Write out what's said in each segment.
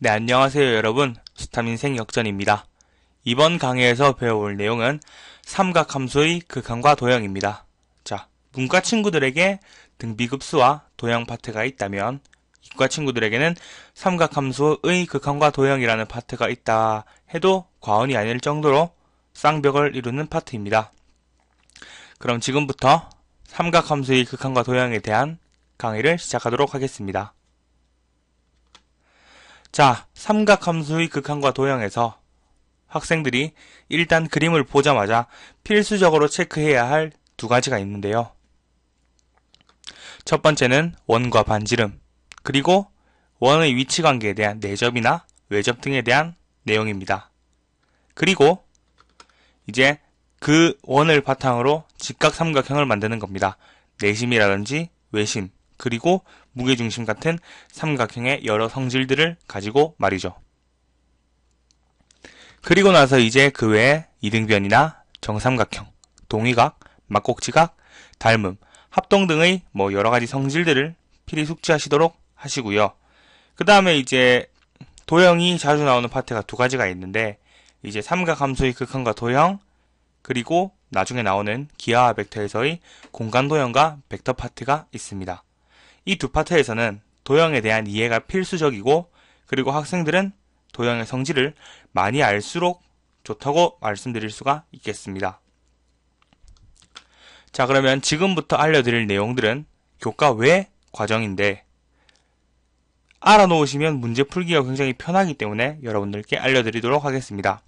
네, 안녕하세요 여러분. 수탐인생 역전입니다. 이번 강의에서 배워올 내용은 삼각함수의 극한과 도형입니다. 자, 문과 친구들에게 등비급수와 도형 파트가 있다면 이과 친구들에게는 삼각함수의 극한과 도형이라는 파트가 있다 해도 과언이 아닐 정도로 쌍벽을 이루는 파트입니다. 그럼 지금부터 삼각함수의 극한과 도형에 대한 강의를 시작하도록 하겠습니다. 자, 삼각함수의 극한과 도형에서 학생들이 일단 그림을 보자마자 필수적으로 체크해야 할 두 가지가 있는데요. 첫 번째는 원과 반지름, 그리고 원의 위치 관계에 대한 내접이나 외접 등에 대한 내용입니다. 그리고 이제 그 원을 바탕으로 직각 삼각형을 만드는 겁니다. 내심이라든지 외심, 그리고 무게중심 같은 삼각형의 여러 성질들을 가지고 말이죠. 그리고 나서 이제 그 외에 이등변이나 정삼각형, 동의각, 막곡지각, 닮음, 합동 등의 뭐 여러 가지 성질들을 필히 숙지하시도록 하시고요. 그 다음에 이제 도형이 자주 나오는 파트가 두 가지가 있는데 이제 삼각함수의 극한과 도형 그리고 나중에 나오는 기하와 벡터에서의 공간 도형과 벡터 파트가 있습니다. 이 두 파트에서는 도형에 대한 이해가 필수적이고 그리고 학생들은 도형의 성질을 많이 알수록 좋다고 말씀드릴 수가 있겠습니다. 자 그러면 지금부터 알려드릴 내용들은 교과 외 과정인데 알아놓으시면 문제 풀기가 굉장히 편하기 때문에 여러분들께 알려드리도록 하겠습니다.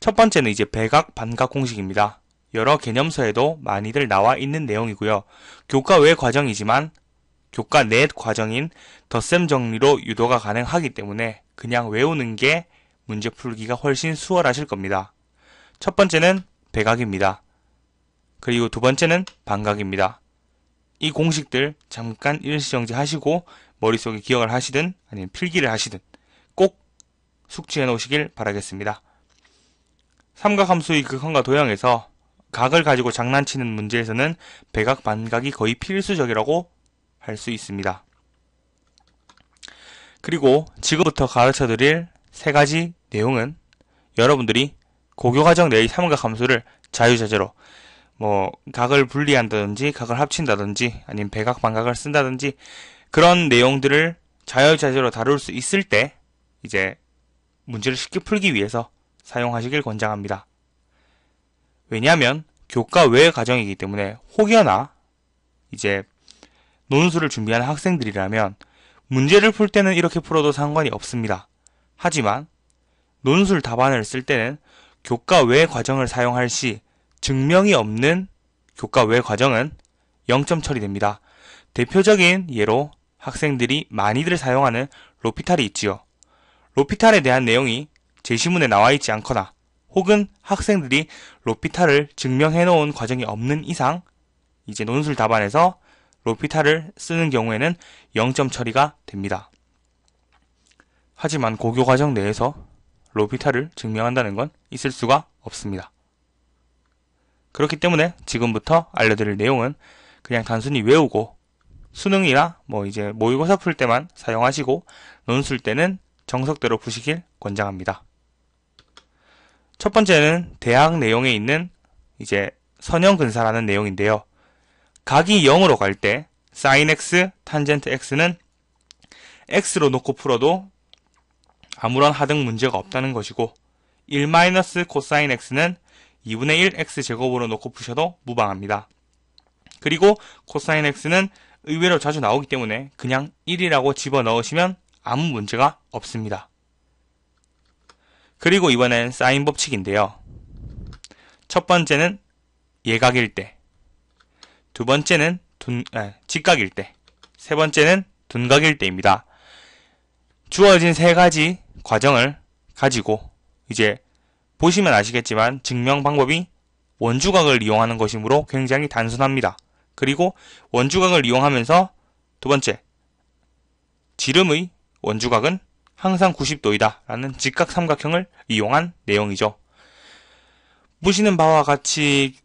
첫 번째는 이제 배각 반각 공식입니다. 여러 개념서에도 많이들 나와 있는 내용이고요. 교과 외 과정이지만 교과 내 과정인 덧셈 정리로 유도가 가능하기 때문에 그냥 외우는 게 문제 풀기가 훨씬 수월하실 겁니다. 첫 번째는 배각입니다. 그리고 두 번째는 반각입니다. 이 공식들 잠깐 일시정지 하시고 머릿속에 기억을 하시든 아니면 필기를 하시든 꼭 숙지해 놓으시길 바라겠습니다. 삼각함수의 극한과 도형에서 각을 가지고 장난치는 문제에서는 배각 반각이 거의 필수적이라고 할 수 있습니다. 그리고 지금부터 가르쳐 드릴 세 가지 내용은 여러분들이 고교과정 내의 삼각 함수를 자유자재로 뭐 각을 분리한다든지 각을 합친다든지 아니면 배각 반각을 쓴다든지 그런 내용들을 자유자재로 다룰 수 있을 때 이제 문제를 쉽게 풀기 위해서 사용하시길 권장합니다. 왜냐하면 교과 외 과정이기 때문에 혹여나 이제 논술을 준비하는 학생들이라면 문제를 풀 때는 이렇게 풀어도 상관이 없습니다. 하지만 논술 답안을 쓸 때는 교과 외 과정을 사용할 시 증명이 없는 교과 외 과정은 0점 처리됩니다. 대표적인 예로 학생들이 많이들 사용하는 로피탈이 있지요. 로피탈에 대한 내용이 제시문에 나와 있지 않거나 혹은 학생들이 로피탈을 증명해 놓은 과정이 없는 이상 이제 논술 답안에서 로피탈을 쓰는 경우에는 0점 처리가 됩니다. 하지만 고교 과정 내에서 로피탈을 증명한다는 건 있을 수가 없습니다. 그렇기 때문에 지금부터 알려드릴 내용은 그냥 단순히 외우고 수능이나 뭐 이제 모의고사 풀 때만 사용하시고 논술 때는 정석대로 푸시길 권장합니다. 첫 번째는 대학 내용에 있는 이제 선형 근사라는 내용인데요. 각이 0으로 갈 때 sin x, 탄젠트 x는 x로 놓고 풀어도 아무런 하등 문제가 없다는 것이고 1 코사인 x는 2분의 1 x제곱으로 놓고 푸셔도 무방합니다. 그리고 코사인 x는 의외로 자주 나오기 때문에 그냥 1이라고 집어넣으시면 아무 문제가 없습니다. 그리고 이번엔 사인 법칙인데요. 첫 번째는 예각일 때, 두 번째는 둔, 아, 직각일 때, 세 번째는 둔각일 때입니다. 주어진 세 가지 과정을 가지고 이제 보시면 아시겠지만 증명 방법이 원주각을 이용하는 것이므로 굉장히 단순합니다. 그리고 원주각을 이용하면서 두 번째, 지름의 원주각은 항상 90도이다 라는 직각삼각형을 이용한 내용이죠. 보시는 바와 같이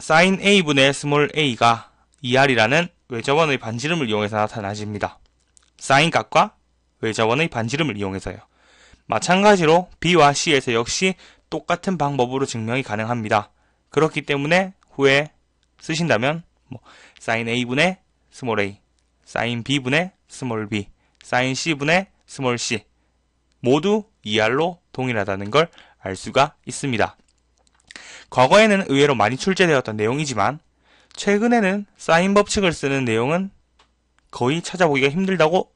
sin a분의 스몰 a가 2r이라는 외접원의 반지름을 이용해서 나타나집니다. sin 값과 외자원의 반지름을 이용해서요. 마찬가지로 B와 C에서 역시 똑같은 방법으로 증명이 가능합니다. 그렇기 때문에 후에 쓰신다면 뭐 sin A분의 스몰 a, sin B분의 스몰 b, sin C분의 스몰 c 모두 2R로 동일하다는 걸 알 수가 있습니다. 과거에는 의외로 많이 출제되었던 내용이지만 최근에는 사인 법칙을 쓰는 내용은 거의 찾아보기가 힘들다고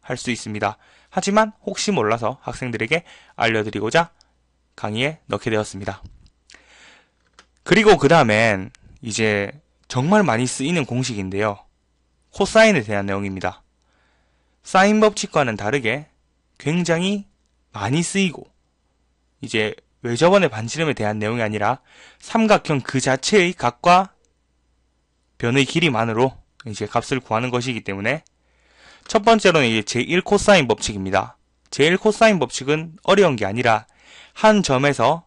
할 수 있습니다. 하지만 혹시 몰라서 학생들에게 알려드리고자 강의에 넣게 되었습니다. 그리고 그 다음엔 이제 정말 많이 쓰이는 공식인데요. 코사인에 대한 내용입니다. 사인 법칙과는 다르게 굉장히 많이 쓰이고 이제 외접원의 반지름에 대한 내용이 아니라 삼각형 그 자체의 각과 변의 길이만으로 이제 값을 구하는 것이기 때문에 첫 번째로는 이제 제1코사인 법칙입니다. 제1코사인 법칙은 어려운 게 아니라 한 점에서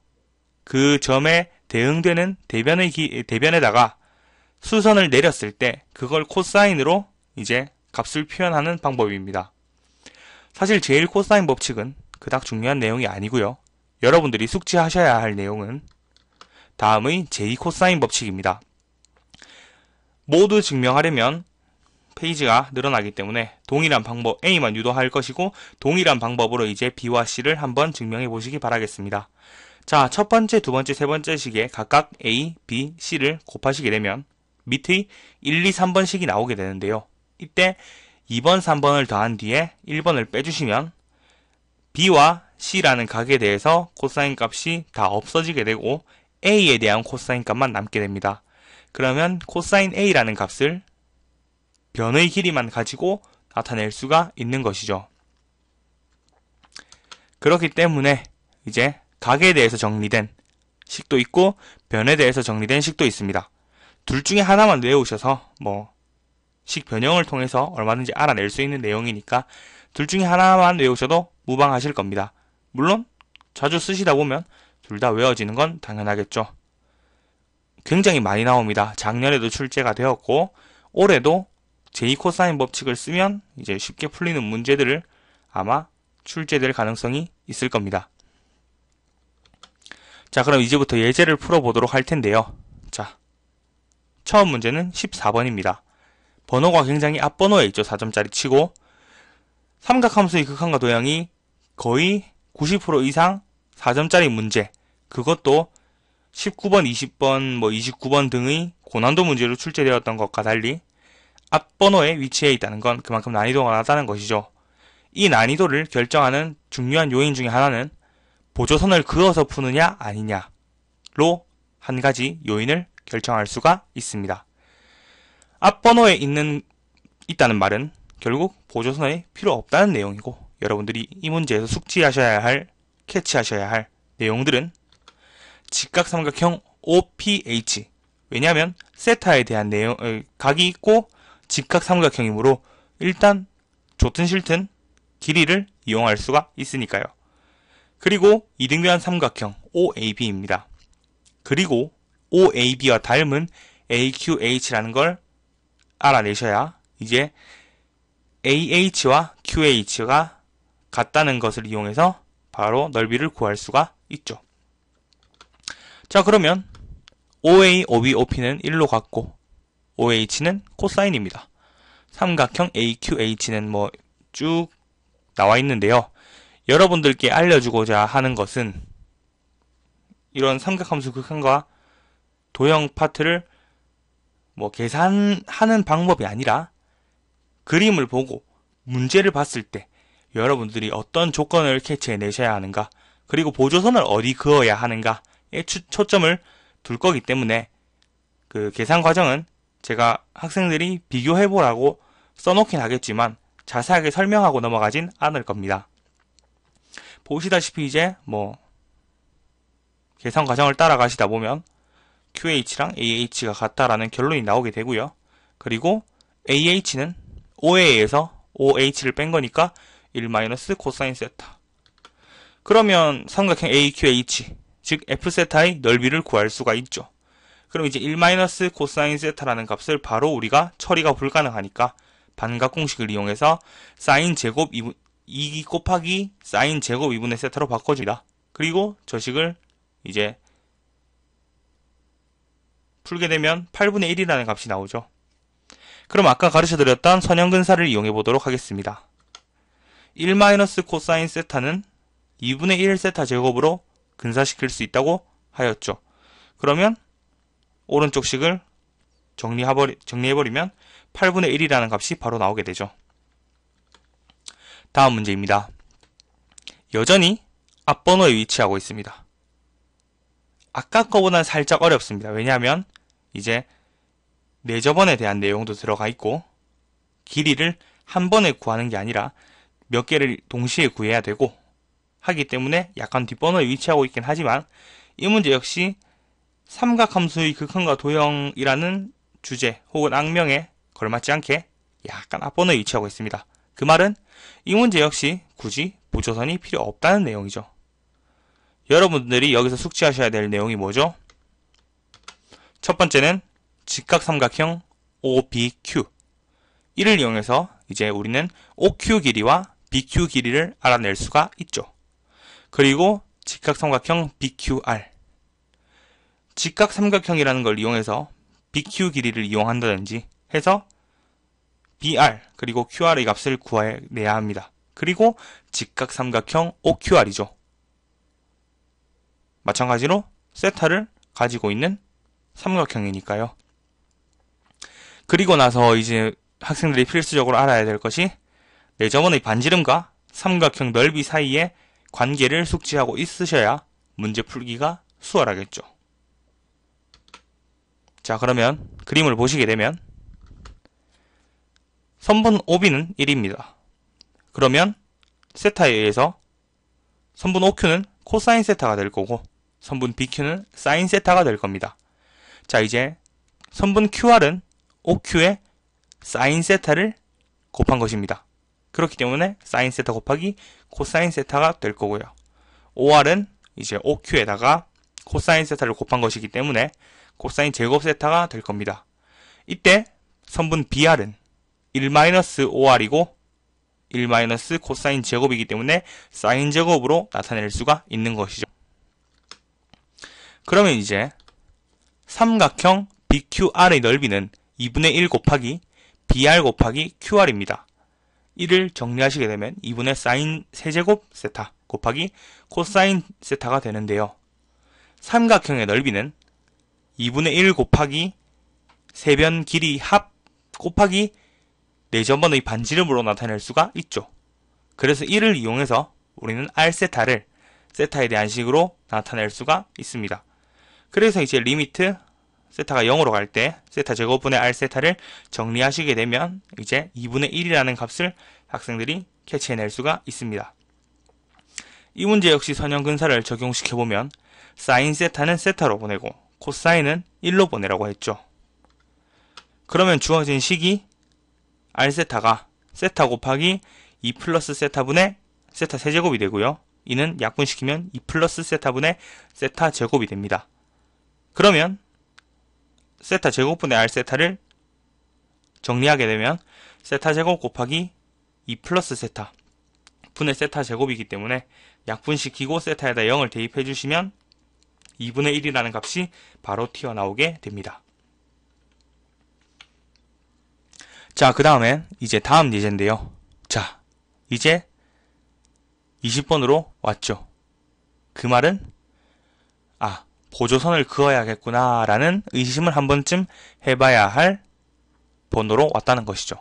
그 점에 대응되는 대변의 기, 대변에다가 수선을 내렸을 때 그걸 코사인으로 이제 값을 표현하는 방법입니다. 사실 제일 코사인 법칙은 그닥 중요한 내용이 아니고요. 여러분들이 숙지하셔야 할 내용은 다음의 제2 코사인 법칙입니다. 모두 증명하려면 페이지가 늘어나기 때문에 동일한 방법 A만 유도할 것이고 동일한 방법으로 이제 B와 C를 한번 증명해 보시기 바라겠습니다. 자, 첫 번째, 두 번째, 세 번째 식에 각각 A, B, C를 곱하시게 되면 밑의 1, 2, 3번 식이 나오게 되는데요. 이때 2번, 3번을 더한 뒤에 1번을 빼주시면 B와 C라는 각에 대해서 코사인 값이 다 없어지게 되고 A에 대한 코사인 값만 남게 됩니다. 그러면 코사인 A라는 값을 변의 길이만 가지고 나타낼 수가 있는 것이죠. 그렇기 때문에 이제 각에 대해서 정리된 식도 있고 변에 대해서 정리된 식도 있습니다. 둘 중에 하나만 외우셔서 뭐 식 변형을 통해서 얼마든지 알아낼 수 있는 내용이니까 둘 중에 하나만 외우셔도 무방하실 겁니다. 물론 자주 쓰시다 보면 둘 다 외워지는 건 당연하겠죠. 굉장히 많이 나옵니다. 작년에도 출제가 되었고 올해도 제2코사인 법칙을 쓰면 이제 쉽게 풀리는 문제들을 아마 출제될 가능성이 있을 겁니다. 자, 그럼 이제부터 예제를 풀어보도록 할 텐데요. 자, 처음 문제는 14번입니다. 번호가 굉장히 앞번호에 있죠. 4점짜리 치고 삼각함수의 극한과 도형이 거의 90% 이상 4점짜리 문제 그것도 19번, 20번, 뭐 29번 등의 고난도 문제로 출제되었던 것과 달리 앞번호에 위치해 있다는 건 그만큼 난이도가 낮다는 것이죠. 이 난이도를 결정하는 중요한 요인 중에 하나는 보조선을 그어서 푸느냐 아니냐로 한 가지 요인을 결정할 수가 있습니다. 앞번호에 있는 있다는 말은 결국 보조선에 필요 없다는 내용이고 여러분들이 이 문제에서 숙지하셔야 할 캐치하셔야 할 내용들은 직각삼각형 OPH 왜냐하면 세타에 대한 내용 어, 각이 있고 직각삼각형이므로 일단 좋든 싫든 길이를 이용할 수가 있으니까요. 그리고 이등변 삼각형 OAB입니다. 그리고 OAB와 닮은 AQH라는 걸 알아내셔야 이제 AH와 QH가 같다는 것을 이용해서 바로 넓이를 구할 수가 있죠. 자 그러면 OA, OB, OP는 1로 같고 OH는 코사인입니다. 삼각형 AQH는 뭐 쭉 나와 있는데요. 여러분들께 알려주고자 하는 것은 이런 삼각함수 극한과 도형 파트를 뭐 계산하는 방법이 아니라 그림을 보고 문제를 봤을 때 여러분들이 어떤 조건을 캐치해 내셔야 하는가 그리고 보조선을 어디 그어야 하는가에 초점을 둘 거기 때문에 그 계산 과정은 제가 학생들이 비교해보라고 써놓긴 하겠지만 자세하게 설명하고 넘어가진 않을 겁니다. 보시다시피 이제 뭐 계산 과정을 따라가시다 보면 QH랑 AH가 같다라는 결론이 나오게 되고요. 그리고 AH는 OA에서 OH를 뺀 거니까 1 코사인 세타. 그러면 삼각형 AQH, 즉 F세타의 넓이를 구할 수가 있죠. 그럼 이제 1 코사인 세타라는 값을 바로 우리가 처리가 불가능하니까 반각 공식을 이용해서 사인 제곱 2 곱하기 사인 제곱 2분의 세타로 바꿔줍니다. 그리고 저식을 이제 풀게 되면 8분의 1이라는 값이 나오죠. 그럼 아까 가르쳐드렸던 선형근사를 이용해 보도록 하겠습니다. 1 코사인 세타는 2분의 1 세타 제곱으로 근사시킬 수 있다고 하였죠. 그러면 오른쪽 식을 정리해버리면 8분의 1이라는 값이 바로 나오게 되죠. 다음 문제입니다. 여전히 앞번호에 위치하고 있습니다. 아까 거보다는 살짝 어렵습니다. 왜냐하면 이제 내저번에 대한 내용도 들어가 있고 길이를 한 번에 구하는 게 아니라 몇 개를 동시에 구해야 되고 하기 때문에 약간 뒷번호에 위치하고 있긴 하지만 이 문제 역시 삼각함수의 극한과 도형이라는 주제 혹은 악명에 걸맞지 않게 약간 앞번호에 위치하고 있습니다. 그 말은 이 문제 역시 굳이 보조선이 필요 없다는 내용이죠. 여러분들이 여기서 숙지하셔야 될 내용이 뭐죠? 첫 번째는 직각삼각형 OBQ 이를 이용해서 이제 우리는 OQ 길이와 BQ 길이를 알아낼 수가 있죠. 그리고 직각삼각형 BQR 직각삼각형이라는 걸 이용해서 BQ 길이를 이용한다든지 해서 BR 그리고 QR의 값을 구해내야 합니다. 그리고 직각삼각형 OQR이죠. 마찬가지로 세타를 가지고 있는 삼각형이니까요. 그리고 나서 이제 학생들이 필수적으로 알아야 될 것이 내저번의 반지름과 삼각형 넓이 사이의 관계를 숙지하고 있으셔야 문제 풀기가 수월하겠죠. 자 그러면 그림을 보시게 되면 선분 OB는 1입니다. 그러면 세타에 의해서 선분 OQ는 코사인 세타가 될 거고 선분 BQ는 사인 세타가 될 겁니다. 자 이제 선분 QR은 OQ의 사인 세타를 곱한 것입니다. 그렇기 때문에 사인 세타 곱하기 코사인 세타가 될 거고요. OR은 이제 OQ에다가 코사인 세타를 곱한 것이기 때문에 코사인 제곱 세타가 될 겁니다. 이때 선분 BR은 1-OR이고 1 코사인 제곱이기 때문에 사인 제곱으로 나타낼 수가 있는 것이죠. 그러면 이제 삼각형 BQR의 넓이는 2분의 1 곱하기 BR 곱하기 QR입니다. 이를 정리하시게 되면 2분의 사인 세제곱 세타 곱하기 코사인 세타가 되는데요. 삼각형의 넓이는 2분의 1 곱하기 세변 길이 합 곱하기 내전번의 반지름으로 나타낼 수가 있죠. 그래서 이를 이용해서 우리는 R 세타를 세타에 대한 식으로 나타낼 수가 있습니다. 그래서 이제 리미트 세타가 0으로 갈 때 세타 제곱분의 R 세타를 정리하시게 되면 이제 2분의 1이라는 값을 학생들이 캐치해낼 수가 있습니다. 이 문제 역시 선형근사를 적용시켜보면 사인 세타는 세타로 보내고 코사인은 1로 보내라고 했죠. 그러면 주어진 식이 R 세타가 세타 곱하기 2 플러스 세타분의 세타 세제곱이 되고요. 이는 약분시키면 2 플러스 세타분의 세타 제곱이 됩니다. 그러면 세타 제곱분의 R 세타를 정리하게 되면 세타 제곱 곱하기 2 플러스 세타 분의 세타 제곱이기 때문에 약분시키고 세타에다 0을 대입해 주시면 2분의 1이라는 값이 바로 튀어나오게 됩니다. 자, 그 다음엔 이제 다음 예제인데요. 자, 이제 20번으로 왔죠. 그 말은 아, 보조선을 그어야겠구나 라는 의심을 한 번쯤 해봐야 할 번호로 왔다는 것이죠.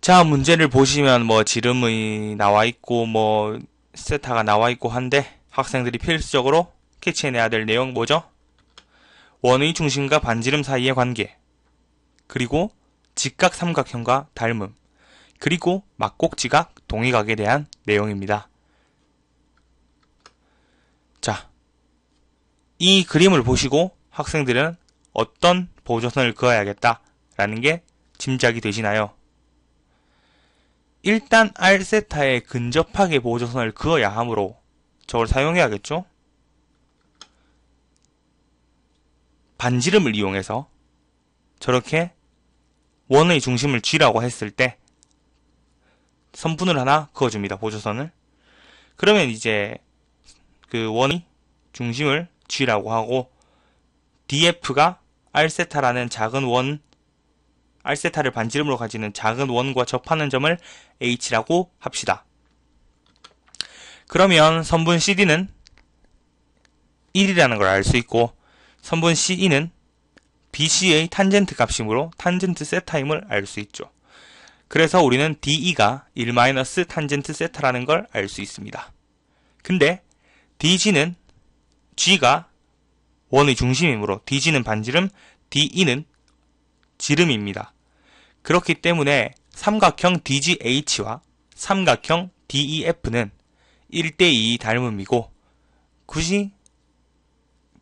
자, 문제를 보시면 뭐 지름이 나와 있고 뭐 세타가 나와 있고 한데 학생들이 필수적으로 캐치해내야 될 내용 뭐죠? 원의 중심과 반지름 사이의 관계 그리고 직각 삼각형과 닮음 그리고 막곡지각 동의각에 대한 내용입니다. 자, 이 그림을 보시고 학생들은 어떤 보조선을 그어야겠다라는 게 짐작이 되시나요? 일단 R세타에 근접하게 보조선을 그어야 하므로 저걸 사용해야겠죠? 반지름을 이용해서 저렇게 원의 중심을 쥐라고 했을 때 선분을 하나 그어줍니다. 보조선을. 그러면 이제 그 원의 중심을 G라고 하고 DF가 R세타라는 작은 원 R세타를 반지름으로 가지는 작은 원과 접하는 점을 H라고 합시다. 그러면 선분 CD는 1이라는 걸 알 수 있고 선분 CE는 BC의 탄젠트 값이므로 탄젠트 세타임을 알 수 있죠. 그래서 우리는 DE가 1- 탄젠트 세타라는 걸 알 수 있습니다. 근데 DG는 G가 원의 중심이므로 DG는 반지름, DE는 지름입니다. 그렇기 때문에 삼각형 DGH와 삼각형 DEF는 1대2 닮음이고 굳이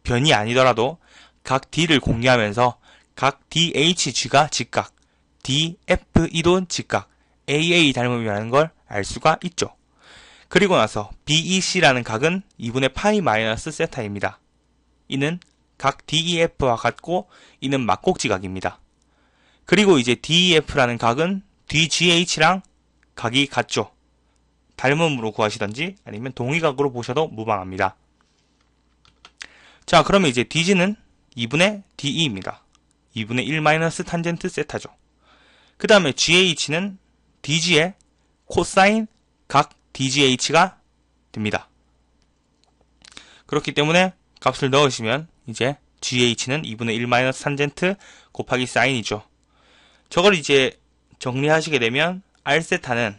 변이 아니더라도 각 D를 공유하면서 각 DHG가 직각, DFE도 직각, AA 닮음이라는 걸 알 수가 있죠. 그리고 나서 BEC라는 각은 2분의 파이 마이너스 세타입니다. 이는 각 DEF와 같고 이는 막곡지각입니다. 그리고 이제 DEF라는 각은 DGH랑 각이 같죠. 닮음으로 구하시던지 아니면 동의각으로 보셔도 무방합니다. 자, 그러면 이제 DG는 2분의 DE입니다. 2분의 1 마이너스 탄젠트 세타죠. 그 다음에 GH는 DG의 코사인 각 DGH가 됩니다. 그렇기 때문에 값을 넣으시면 이제 GH는 2분의 1 마이너스 탄젠트 곱하기 사인이죠. 저걸 이제 정리하시게 되면 R세타는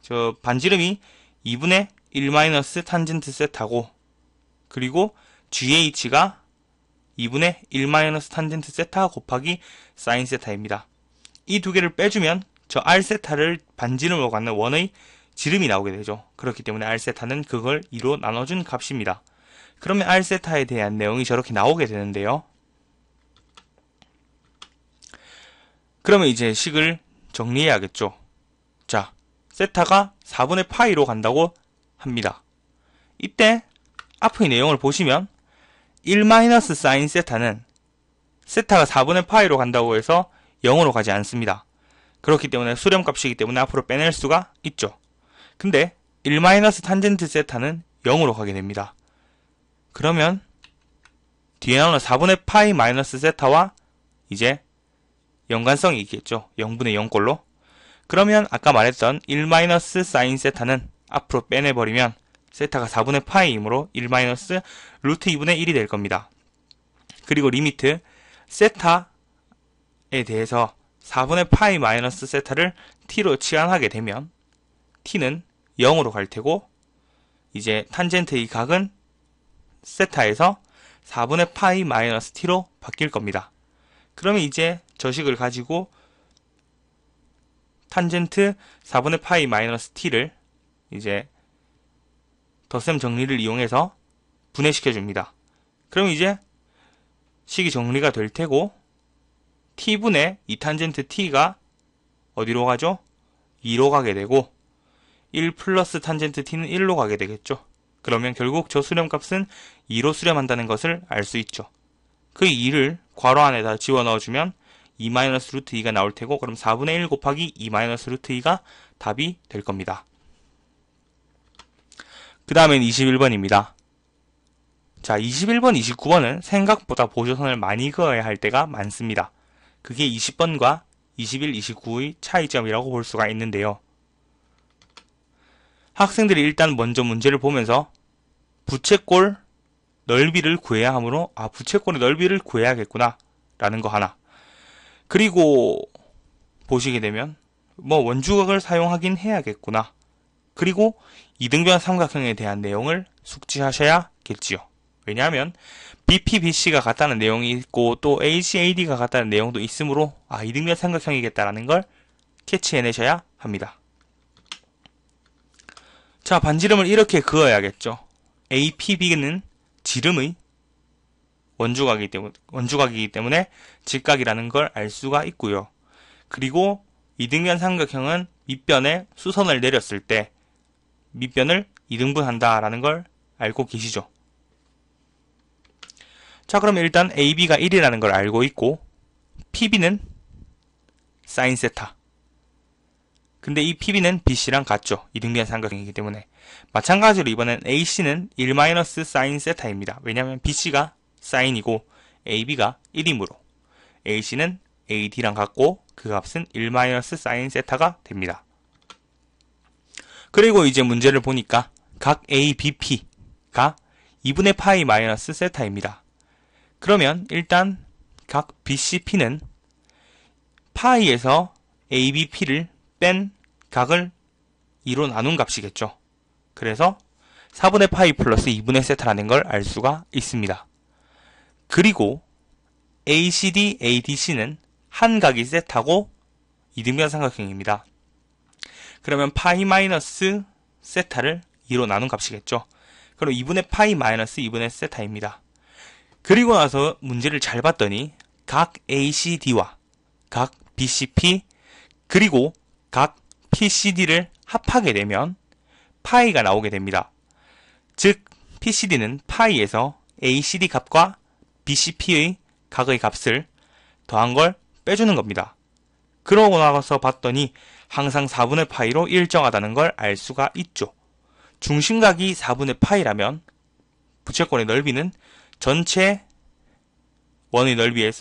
저 반지름이 2분의 1 마이너스 탄젠트 세타고 그리고 GH가 2분의 1 마이너스 탄젠트 세타 곱하기 사인 세타입니다. 이 두 개를 빼주면 저 R 세타를 반지름으로 갖는 원의 지름이 나오게 되죠. 그렇기 때문에 R 세타는 그걸 2로 나눠준 값입니다. 그러면 R 세타에 대한 내용이 저렇게 나오게 되는데요. 그러면 이제 식을 정리해야겠죠. 자, 세타가 4분의 파이로 간다고 합니다. 이때 앞의 내용을 보시면 1 마이너스 사인 세타는 세타가 4분의 파이로 간다고 해서 0으로 가지 않습니다. 그렇기 때문에 수렴값이기 때문에 앞으로 빼낼 수가 있죠. 근데 1 마이너스 탄젠트 세타는 0으로 가게 됩니다. 그러면 뒤에 나오는 4분의 파이 마이너스 세타와 이제 연관성이 있겠죠. 0분의 0꼴로. 그러면 아까 말했던 1 마이너스 사인 세타는 앞으로 빼내버리면 세타가 4분의 파이이므로 1 마이너스 루트 2분의 1이 될 겁니다. 그리고 리미트 세타에 대해서 4분의 파이 마이너스 세타를 t로 치환하게 되면 t는 0으로 갈 테고 이제 탄젠트의 각은 세타에서 4분의 파이 마이너스 t로 바뀔 겁니다. 그러면 이제 저식을 가지고 탄젠트 4분의 파이 마이너스 t를 이제 덧셈 정리를 이용해서 분해시켜 줍니다. 그럼 이제 식이 정리가 될 테고 t분의 2탄젠트 t가 어디로 가죠? 2로 가게 되고 1 플러스 탄젠트 t는 1로 가게 되겠죠. 그러면 결국 저 수렴값은 2로 수렴한다는 것을 알 수 있죠. 그 2를 괄호 안에다 집어넣어주면 2 마이너스 루트 2가 나올 테고 그럼 4분의 1 곱하기 2 마이너스 루트 2가 답이 될 겁니다. 그 다음엔 21번입니다. 자, 21번, 29번은 생각보다 보조선을 많이 그어야 할 때가 많습니다. 그게 20번과 21, 29의 차이점이라고 볼 수가 있는데요. 학생들이 일단 먼저 문제를 보면서 부채꼴 넓이를 구해야 하므로 아 부채꼴의 넓이를 구해야겠구나 라는 거 하나. 그리고 보시게 되면 뭐 원주각을 사용하긴 해야겠구나. 그리고 이등변 삼각형에 대한 내용을 숙지하셔야겠지요. 왜냐하면 BPBC가 같다는 내용이 있고 또 ACAD가 같다는 내용도 있으므로 아 이등변 삼각형이겠다라는 걸 캐치해내셔야 합니다 자, 반지름을 이렇게 그어야겠죠. APB는 지름의 원주각이기 때문에, 원주각이기 때문에 직각이라는 걸 알 수가 있고요. 그리고 이등변 삼각형은 밑변에 수선을 내렸을 때 밑변을 이등분한다라는 걸 알고 계시죠. 자, 그럼 일단 AB가 1이라는 걸 알고 있고 PB는 사인 세타. 근데 이 PB는 BC랑 같죠. 이등변 삼각형이기 때문에. 마찬가지로 이번엔 AC는 1 사인 세타입니다. 왜냐하면 BC가 사인이고 AB가 1이므로 AC는 AD랑 같고 그 값은 1 사인 세타가 됩니다. 그리고 이제 문제를 보니까 각 ABP가 2분의 파이 마이너스 세타입니다. 그러면 일단 각 BCP는 파이에서 ABP를 뺀 각을 2로 나눈 값이겠죠. 그래서 4분의 파이 플러스 2분의 세타라는 걸 알 수가 있습니다. 그리고 ACD, ADC는 한 각이 세타고 이등변 삼각형입니다. 그러면 파이 마이너스 세타를 2로 나눈 값이겠죠. 그럼 2분의 파이 마이너스 2분의 세타입니다. 그리고 나서 문제를 잘 봤더니 각 ACD와 각 BCP 그리고 각 PCD를 합하게 되면 파이가 나오게 됩니다. 즉 PCD는 파이에서 ACD 값과 BCP의 각의 값을 더한 걸 빼주는 겁니다. 그러고 나서 봤더니 항상 4분의 파이로 일정하다는 걸 알 수가 있죠. 중심각이 4분의 파이라면 부채꼴의 넓이는 전체 원의 넓이의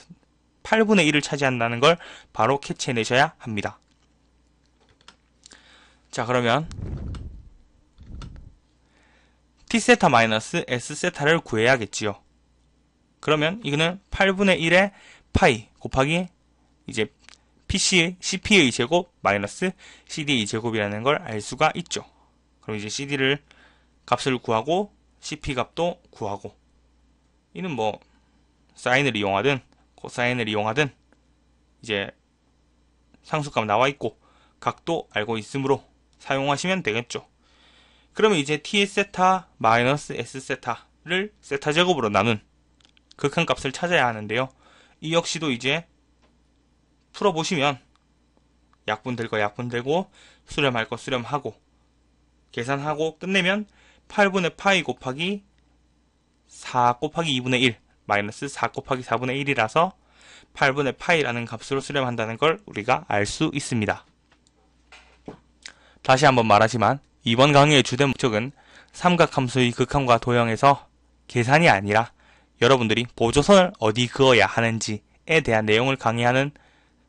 8분의 1을 차지한다는 걸 바로 캐치해내셔야 합니다. 자 그러면 t세타 마이너스 s세타를 구해야겠지요. 그러면 이거는 8분의 1의 파이 곱하기 이제 PC의 CP의 제곱 마이너스 CD의 제곱이라는 걸 알 수가 있죠. 그럼 이제 CD를 값을 구하고 CP 값도 구하고 이는 뭐 사인을 이용하든 코사인을 이용하든 이제 상수값 나와 있고 각도 알고 있으므로 사용하시면 되겠죠. 그러면 이제 t 세타 마이너스 s 세타를 세타 제곱으로 나눈 극한값을 찾아야 하는데요. 이 역시도 이제 풀어보시면 약분될 거 약분되고 수렴할 거 수렴하고 계산하고 끝내면 8분의 파이 곱하기 4 곱하기 2분의 1 마이너스 4 곱하기 4분의 1이라서 8분의 파이라는 값으로 수렴한다는 걸 우리가 알 수 있습니다. 다시 한번 말하지만 이번 강의의 주된 목적은 삼각함수의 극함과 도형에서 계산이 아니라 여러분들이 보조선을 어디 그어야 하는지에 대한 내용을 강의하는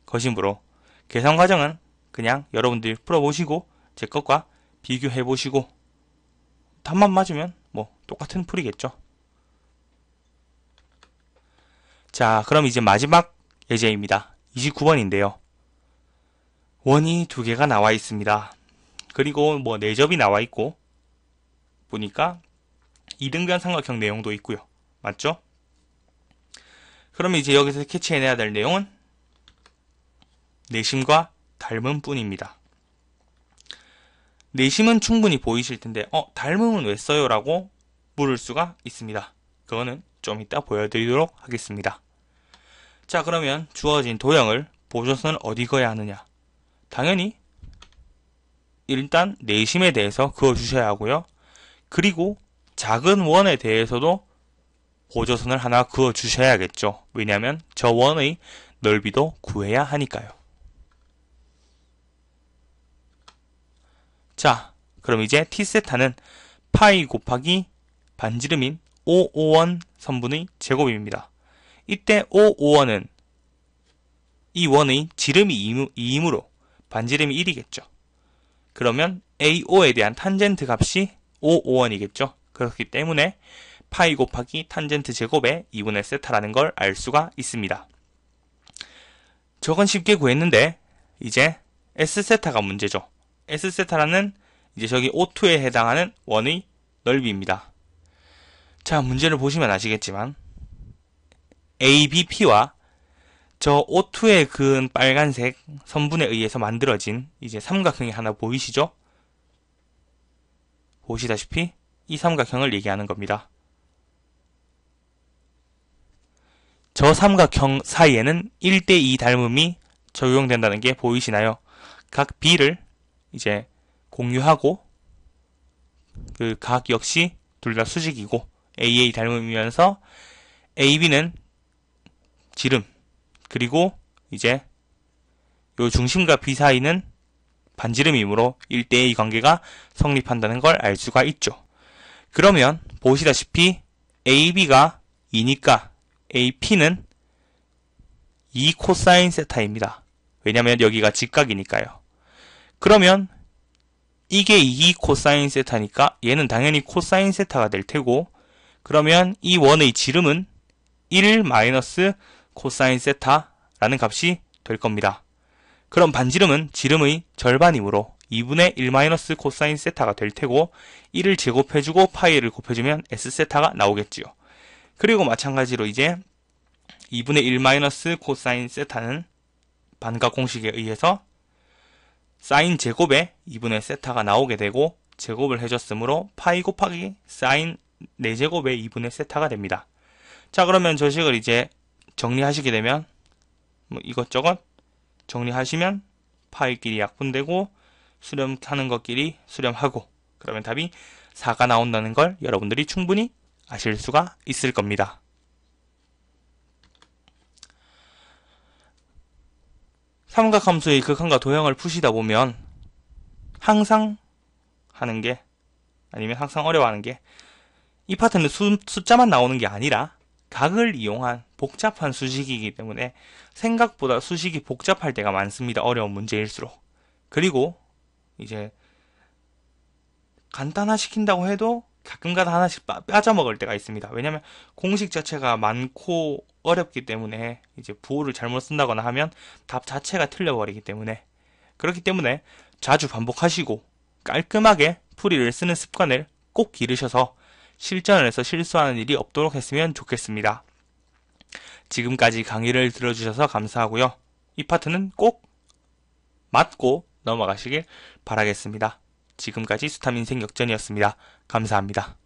것이므로 계산 과정은 그냥 여러분들이 풀어보시고 제 것과 비교해보시고 답만 맞으면 뭐 똑같은 풀이겠죠. 자 그럼 이제 마지막 예제입니다. 29번인데요. 원이 두 개가 나와 있습니다. 그리고 뭐 내접이 나와 있고 보니까 이등변 삼각형 내용도 있고요. 맞죠? 그러면 이제 여기서 캐치해내야 될 내용은 내심과 닮음 뿐입니다. 내심은 충분히 보이실 텐데 어 닮음은 왜 써요? 라고 물을 수가 있습니다. 그거는 좀 이따 보여드리도록 하겠습니다. 자 그러면 주어진 도형을 보조선을 어디 그어야 하느냐 당연히 일단 내심에 대해서 그어주셔야 하고요. 그리고 작은 원에 대해서도 보조선을 하나 그어주셔야겠죠. 왜냐하면 저 원의 넓이도 구해야 하니까요. 자, 그럼 이제 t세타는 파이 곱하기 반지름인 5, 5원 선분의 제곱입니다. 이때 5, 5원은 이 원의 지름이 2이므로 반지름이 1이겠죠. 그러면 AO에 대한 탄젠트 값이 5, 5원이겠죠. 그렇기 때문에 파이 곱하기 탄젠트 제곱의 2분의 세타라는 걸 알 수가 있습니다. 저건 쉽게 구했는데 이제 S세타가 문제죠. S세타라는 이제 저기 O2에 해당하는 원의 넓이입니다. 자, 문제를 보시면 아시겠지만 ABP와 저 O2에 그은 빨간색 선분에 의해서 만들어진 이제 삼각형이 하나 보이시죠? 보시다시피 이 삼각형을 얘기하는 겁니다. 저 삼각형 사이에는 1대2 닮음이 적용된다는 게 보이시나요? 각 B를 이제 공유하고 그 각 역시 둘 다 수직이고 AA 닮음이면서 AB는 지름 그리고 이제 요 중심과 B 사이는 반지름이므로 1대2 관계가 성립한다는 걸 알 수가 있죠. 그러면 보시다시피 AB가 2니까 AP는 2 코사인 세타입니다. 왜냐면 여기가 직각이니까요. 그러면 이게 2 코사인 세타니까 얘는 당연히 코사인 세타가 될 테고 그러면 이 원의 지름은 1 마이너스 코사인 세타라는 값이 될 겁니다. 그럼 반지름은 지름의 절반이므로 2분의 1 마이너스 코사인 세타가 될 테고 1을 제곱해주고 파이를 곱해주면 S 세타가 나오겠지요. 그리고 마찬가지로 이제 2분의 1 마이너스 코사인 세타는 반각 공식에 의해서 사인 제곱에 2분의 세타가 나오게 되고 제곱을 해줬으므로 파이 곱하기 사인 4제곱에 2분의 세타가 됩니다. 자 그러면 저 식을 이제 정리하시게 되면 뭐 이것저것 정리하시면 파이끼리 약분되고 수렴하는 것끼리 수렴하고 그러면 답이 4가 나온다는 걸 여러분들이 충분히 아실 수가 있을 겁니다. 삼각함수의 극한과 도형을 푸시다 보면 항상 하는 게 아니면 항상 어려워하는 게 이 파트는 수, 숫자만 나오는 게 아니라 각을 이용한 복잡한 수식이기 때문에 생각보다 수식이 복잡할 때가 많습니다. 어려운 문제일수록. 그리고 이제 간단화 시킨다고 해도 가끔가다 하나씩 빠져먹을 때가 있습니다. 왜냐하면 공식 자체가 많고 어렵기 때문에 이제 부호를 잘못 쓴다거나 하면 답 자체가 틀려버리기 때문에 그렇기 때문에 자주 반복하시고 깔끔하게 풀이를 쓰는 습관을 꼭 기르셔서 실전을 해서 실수하는 일이 없도록 했으면 좋겠습니다. 지금까지 강의를 들어주셔서 감사하고요. 이 파트는 꼭 맞고 넘어가시길 바라겠습니다. 지금까지 수탐인생 역전이었습니다. 감사합니다.